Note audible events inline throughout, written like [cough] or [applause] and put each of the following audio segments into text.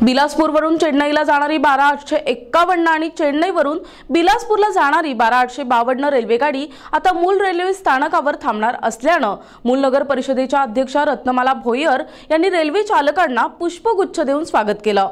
बिलासपूरवरून चेन्नईला जाणारी बारा आठशे एक्कावन्न आणि चेन्नईवरून बिलासपूरला जाणारी बारा आठशे बावन्न रेल्वेगाडी आता मूल रेल्वे स्थानकावर थांबणार असल्यानं मूल नगर परिषदेच्या अध्यक्षा रत्नमाला भोयर यांनी रेल्वे चालकांना पुष्पगुच्छ देऊन स्वागत केलं.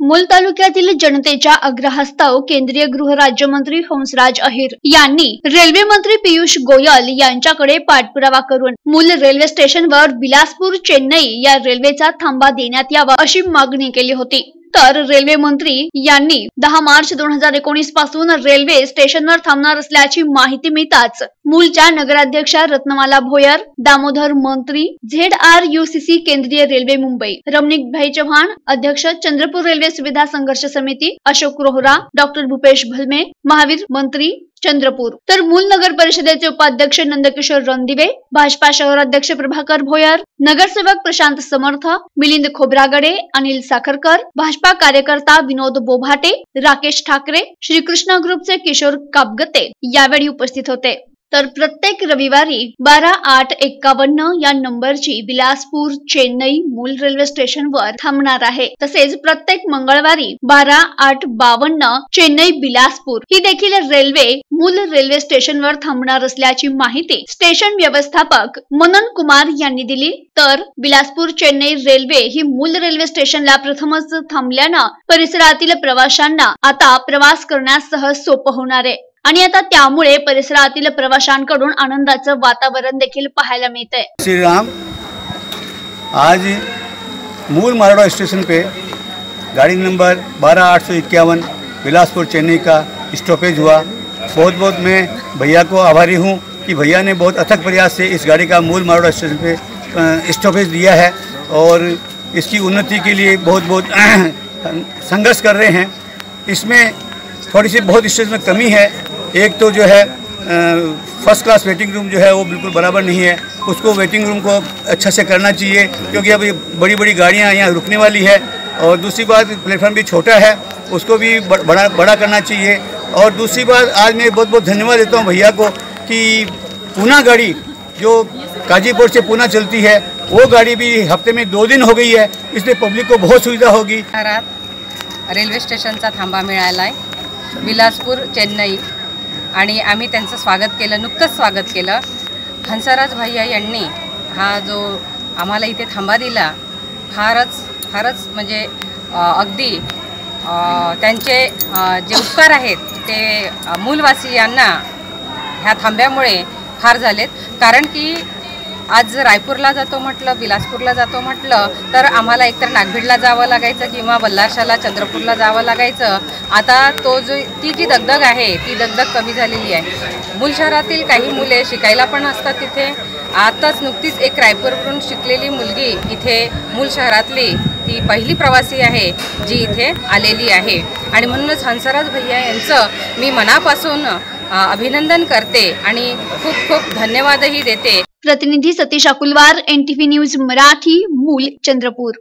मूल तालुक्यातील जनतेच्या आग्रहास्तव केंद्रीय गृहराज्यमंत्री हंसराज अहिर यांनी रेल्वे मंत्री पियुष गोयल यांच्याकडे पाठपुरावा करून मूल रेल्वे स्टेशनवर बिलासपूर चेन्नई या रेल्वेचा थांबा देण्यात यावा अशी मागणी केली होती. तर रेल्वे मंत्री यांनी दहा मार्च दोन हजार एकोणीसपासून रेल्वे स्टेशनवर थांबणार असल्याची माहिती मिळताच मूलच्या नगराध्यक्षा रत्नमाला भोयर दामोदर मंत्री झेड आर युसीसी केंद्रीय रेल्वे मुंबई रमणिक भाई चव्हाण अध्यक्ष चंद्रपूर रेल्वे सुविधा संघर्ष समिती अशोक रोहरा डॉक्टर भूपेश भलमे महावीर मंत्री चंद्रपूर. तर मूल नगर परिषदेचे उपाध्यक्ष नंदकिशोर रणदिवे भाजपा शहराध्यक्ष प्रभाकर भोयर नगरसेवक प्रशांत समर्थ मिलिंद खोब्रागडे अनिल साखरकर भाजपा कार्यकर्ता विनोद बोभाटे राकेश ठाकरे श्रीकृष्ण ग्रुपचे किशोर कापगते यावेळी उपस्थित होते. तर प्रत्येक रविवारी बारा आठ एक्कावन्न या नंबरची बिलासपूर चेन्नई मूल रेल्वे स्टेशनवर थांबणार आहे. तसेच प्रत्येक मंगळवारी बारा आठ बावन्न चेन्नई बिलासपूर ही देखील रेल्वे मूल रेल्वे स्टेशनवर थांबणार असल्याची माहिती स्टेशन व्यवस्थापक मनन कुमार यांनी दिली. तर बिलासपूर चेन्नई रेल्वे ही मूल रेल्वे स्टेशनला प्रथमच थांबल्यानं परिसरातील प्रवाशांना आता प्रवास करण्यास सहज सोपं होणार आहे. आणि आता त्यामुळे परिसरातील प्रवाशांकडून आनंदाचं वातावरण देखील पाहायला मिळतंय. श्री राम आज मूल मारवाड़ा स्टेशन पे गाड़ी नंबर बारह आठ सौ इक्यावन, बिलासपुर, चेन्नई का स्टॉपेज हुआ। बहुत बहुत मैं भैया को आभारी हूँ कि भैया ने बहुत अथक प्रयास से इस गाड़ी का मूल मारवाड़ा स्टेशन पे स्टॉपेज दिया है और इसकी उन्नति के लिए बहुत बहुत [clears throat] संघर्ष कर रहे हैं। इसमें थोड़ी सी बहुत स्टेज में कमी है एक तो जो है फ़र्स्ट क्लास वेटिंग रूम जो है वो बिल्कुल बराबर नहीं है। उसको वेटिंग रूम को अच्छा से करना चाहिए, क्योंकि अब बड़ी बड़ी गाड़ियाँ यहाँ रुकने वाली है। और दूसरी बात प्लेटफॉर्म भी छोटा है, उसको भी बड़ा बड़ा करना चाहिए। और दूसरी बात, आज मैं बहुत बहुत धन्यवाद देता हूँ भैया को कि पूना गाड़ी जो काजीपुर से पूना चलती है, वो गाड़ी भी हफ़्ते में दो दिन हो गई है। इसलिए पब्लिक को बहुत सुविधा होगी। शहरात रेल्वे स्टेशनचा थांबा मिळाला आहे बिलासपूर, चेन्नई. आणि आम्ही त्यांचं स्वागत केलं नुकतंच स्वागत केलं. हंसराज भैया यांनी हा जो आम्हाला इथे थांबा दिला फारच फारच म्हणजे अगदी त्यांचे जे उपकार आहेत ते मूलवासीयांना मूलवासियांना ह्या थांब्यामुळे फार झालेत. कारण की आज रायपूरला जातो म्हटलं बिलासपूरला जातो म्हटलं तर आम्हाला एकतर नागभीडला जावं लागायचं किंवा बल्लारशाला चंद्रपूरला जावं लागायचं. आता तो जो ती जी दगदग आहे ती दगदग कमी झालेली आहे. मूल शहरातील काही मुले शिकायला पण असतात तिथे. आताच नुकतीच एक रायपूरवरून शिकलेली मुलगी इथे मूल शहरातली ती पहिली प्रवासी आहे जी इथे आलेली आहे. आणि म्हणूनच हंसराज भैया यांचं मी मनापासून अभिनंदन करते आणि खूप खूप धन्यवादही देते. प्रतिनिधी सतीश अकुलवार एनटीव्ही न्यूज मराठी मूल चंद्रपूर.